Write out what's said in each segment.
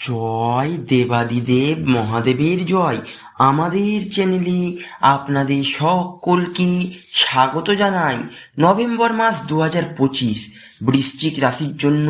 জয় দেবাদিদেব মহাদেবের জয়। আমাদের চ্যানেলে আপনাদের সকলকে স্বাগত জানাই নভেম্বর মাস দু হাজার পঁচিশ বৃশ্চিক রাশির জন্য।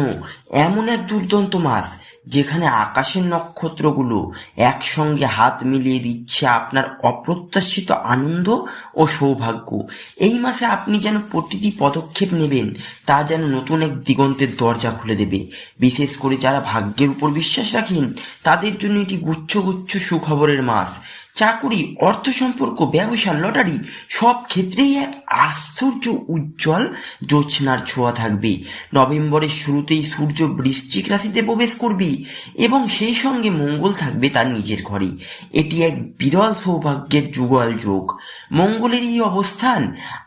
এমন এক দুর্দান্ত মাস যেখানে আকাশের নক্ষত্রগুলো একসঙ্গে হাত মিলিয়ে দিচ্ছে আপনার অপ্রত্যাশিত আনন্দ ও সৌভাগ্য। এই মাসে আপনি যেন প্রতিটি পদক্ষেপ নেবেন, তা যেন নতুন এক দিগন্তের দরজা খুলে দেবে। বিশেষ করে যারা ভাগ্যের উপর বিশ্বাস রাখেন, তাদের জন্য এটি গুচ্ছ গুচ্ছ সুখবরের মাস। চাকুরি, অর্থ সম্পর্ক, ব্যবসা, লটারি, সব ক্ষেত্রেই এক আশ্চর্য উজ্জ্বল জ্যোৎস্নার ছোঁয়া থাকবে। নভেম্বরের শুরুতেই সূর্য বৃশ্চিক রাশিতে প্রবেশ করবে এবং সেই সঙ্গে মঙ্গল থাকবে তার নিজের ঘরে। এটি এক বিরল সৌভাগ্যের যুগল যোগ। মঙ্গলের এই অবস্থান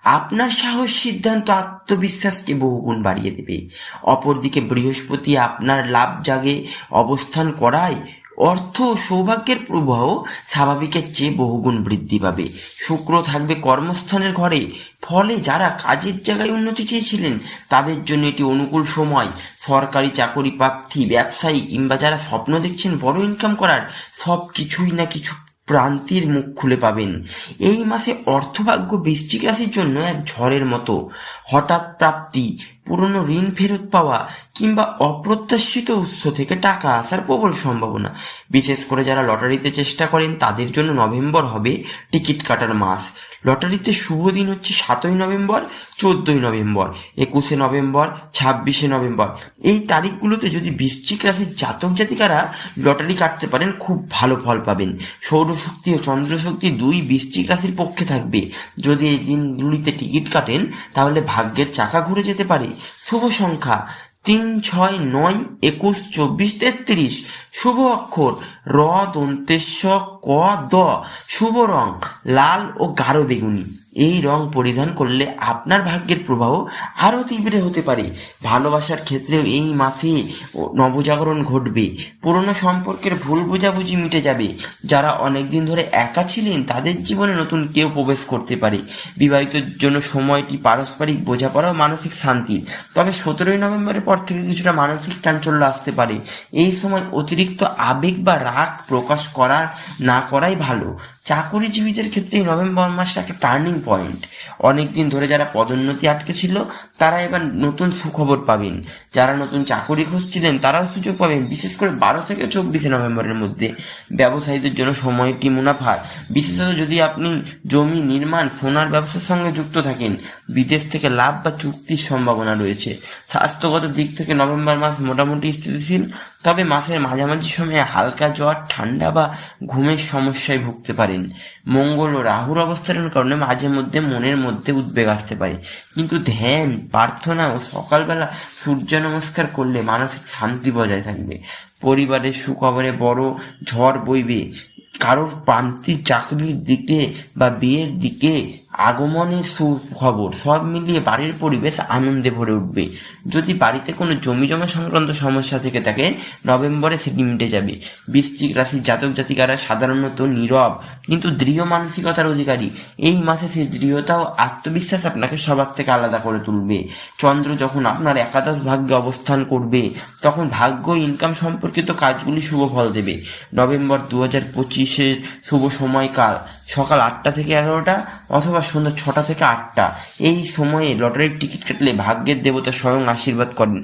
আপনার সাহস, সিদ্ধান্ত, আত্মবিশ্বাসকে বহুগুণ বাড়িয়ে দেবে। অপরদিকে বৃহস্পতি আপনার লাভ জাগে, অবস্থান করায় অর্থ সৌভাগ্যের প্রবাহ স্বাভাবিকের চেয়ে বহুগুণ বৃদ্ধি পাবে। শুক্র থাকবে কর্মস্থানের ঘরে। ফলে যারা কাজের জায়গায় উন্নতি চেয়েছিলেন, তাদের জন্য এটি অনুকূল সময়। সরকারি চাকরি প্রার্থী, ব্যবসায়ী কিংবা যারা স্বপ্ন দেখছেন বড় ইনকাম করার, সব কিছুই না কিছু প্রান্তির মুখ খুলে পাবেন। এই মাসে অর্থভাগ্য বৃশ্চিক রাশির জন্য এক ঝড়ের মতো। হঠাৎ প্রাপ্তি পুরনো ঋণ ফেরত পাওয়া কিংবা অপ্রত্যাশিত উৎস থেকে টাকা আসার প্রবল সম্ভাবনা। বিশেষ করে যারা লটারিতে চেষ্টা করেন, তাদের জন্য নভেম্বর হবে টিকিট কাটার মাস। লটারিতে শুভ দিন হচ্ছে সাতই নভেম্বর, চোদ্দই নভেম্বর, একুশে নভেম্বর, ছাব্বিশে নভেম্বর। এই তারিখগুলোতে যদি বৃশ্চিক রাশির জাতক জাতিকারা লটারি কাটতে পারেন, খুব ভালো ফল পাবেন। সৌরশক্তি ও চন্দ্রশক্তি দুই বৃশ্চিক রাশির পক্ষে থাকবে। যদি এই দিনগুলিতে টিকিট কাটেন, তাহলে ভাগ্যের চাকা ঘুরে যেতে পারে। শুভ সংখ্যা তিন ছয় নয় একুশ চব্বিশ তেত্রিশ। শুভ অক্ষর র দন্তেশ্ব ক দ। শুভ রং লাল ও গাঢ় বেগুনি। এই রং পরিধান করলে আপনার ভাগ্যের প্রবাহ আরও তীব্র হতে পারে। ভালোবাসার ক্ষেত্রেও এই মাসে নবজাগরণ ঘটবে। পুরনো সম্পর্কের ভুল বোঝাবুঝি মিটে যাবে। যারা অনেকদিন ধরে একা ছিলেন, তাদের জীবনে নতুন কেউ প্রবেশ করতে পারে। বিবাহিতর জন্য সময়টি পারস্পরিক বোঝাপড়া মানসিক শান্তি। তবে সতেরোই নভেম্বরের পর থেকে কিছুটা মানসিক চাঞ্চল্য আসতে পারে। এই সময় অতিরিক্ত আবেগ বা রাগ প্রকাশ করার না করাই ভালো। চাকুরিজীবীদের ক্ষেত্রে এই নভেম্বর মাসটা একটা টার্নিং পয়েন্ট। অনেক দিন ধরে যারা পদোন্নতি আটকে ছিল তারা এবার নতুন সুখবর পাবেন। যারা নতুন চাকুরি খুঁজছিলেন, তারাও সুযোগ পাবেন। বিশেষ করে বারো থেকে চব্বিশে নভেম্বরের মধ্যে ব্যবসায়ীদের জন্য সময়টি মুনাফার। বিশেষত যদি আপনি জমি নির্মাণ, সোনার ব্যবসার সঙ্গে যুক্ত থাকেন, বিদেশ থেকে লাভ বা চুক্তির সম্ভাবনা রয়েছে। স্বাস্থ্যগত দিক থেকে নভেম্বর মাস মোটামুটি স্থিতিশীল, তবে মাসের মাঝামাঝি সময়ে হালকা জ্বর, ঠান্ডা বা ঘুমের সমস্যায় ভুগতে পারেন। মঙ্গল ও রাহুর অবস্থানের কারণে মাঝে মধ্যে মনের মধ্যে উদ্বেগ আসতে পারে। কিন্তু ধ্যান, প্রার্থনা ও সকালবেলা সূর্য নমস্কার করলে মানসিক শান্তি বজায় থাকবে। পরিবারের সুখবরে বড় ঝড় বইবে। কারোর প্রান্তিক চাকরির দিকে বা বিয়ের দিকে আগমনের সুখবর সব মিলিয়ে বাড়ির পরিবেশ আনন্দে ভরে উঠবে। যদি বাড়িতে কোনো জমি জমা সংক্রান্ত সমস্যা থেকে থাকে, নভেম্বরে সেটি মিটে যাবে। বৃশ্চিক রাশির জাতক জাতিকারা সাধারণত নীরব, কিন্তু দৃঢ় মানসিকতার অধিকারী। এই মাসে সেই দৃঢ়তা ও আত্মবিশ্বাস আপনাকে সবার থেকে আলাদা করে তুলবে। চন্দ্র যখন আপনার একাদশ ভাগ্যে অবস্থান করবে, তখন ভাগ্য ইনকাম সম্পর্কিত কাজগুলি শুভ ফল দেবে। নভেম্বর দু হাজার পঁচিশের শুভ সময়কাল। সকাল আটটা থেকে এগারোটা অথবা সন্ধ্যা ছটা থেকে আটটা। এই সময়ে লটারির টিকিট কাটলে ভাগ্যের দেবতা স্বয়ং আশীর্বাদ করেন।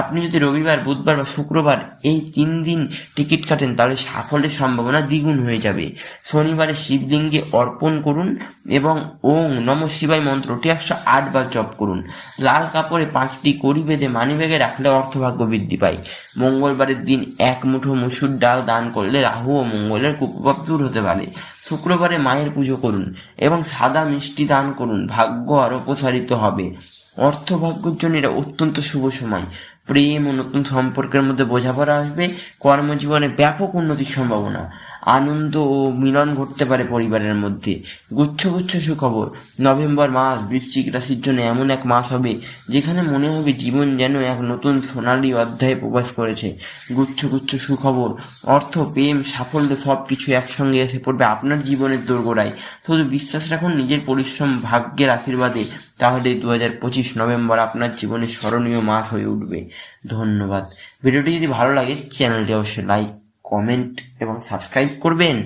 আপনি যদি রবিবার, বুধবার বা শুক্রবার এই তিন দিন টিকিট কাটেন, তাহলে সাফল্যের সম্ভাবনা দ্বিগুণ হয়ে যাবে। শনিবারে শিবলিঙ্গে অর্পণ করুন এবং ওং নম শিবাই মন্ত্রটি একশো আট বার জপ করুন। লাল কাপড়ে পাঁচটি কড়ি বেঁধে মানিব্যাগে রাখলে অর্থভাগ্য বৃদ্ধি পায়। মঙ্গলবারের দিন এক মুঠো মুসুর ডাল দান করলে রাহু ও মঙ্গলের কুপ্রভাব দূর হতে পারে। শুক্রবারে মায়ের পুজো করুন এবং সাদা মিষ্টি দান করুন। ভাগ্য আরও প্রসারিত হবে। অর্থভাগ্যর জন্য এটা অত্যন্ত শুভ সময়। প্রেম ও নতুন সম্পর্কের মধ্যে বোঝাপড়া আসবে। কর্মজীবনে ব্যাপক উন্নতির সম্ভাবনা। আনন্দ ও মিলন ঘটতে পারে পরিবারের মধ্যে। গুচ্ছ গুচ্ছ সুখবর। নভেম্বর মাস বৃশ্চিক রাশির জন্য এমন এক মাস হবে, যেখানে মনে হবে জীবন যেন এক নতুন সোনালী অধ্যায়ে প্রকাশ করেছে। গুচ্ছ গুচ্ছ সুখবর। অর্থ, প্রেম, সাফল্য সব কিছু একসঙ্গে এসে পড়বে আপনার জীবনের দোরগোড়ায়। শুধু বিশ্বাস রাখুন, নিজের পরিশ্রম ভাগ্যের আশীর্বাদে তাহলে দু হাজার পঁচিশ নভেম্বর আপনার জীবনে স্মরণীয় মাস হয়ে উঠবে। ধন্যবাদ। ভিডিওটি যদি ভালো লাগে, চ্যানেলটি অবশ্যই লাইক কমেন্ট এবং সাবস্ক্রাইব করবেন।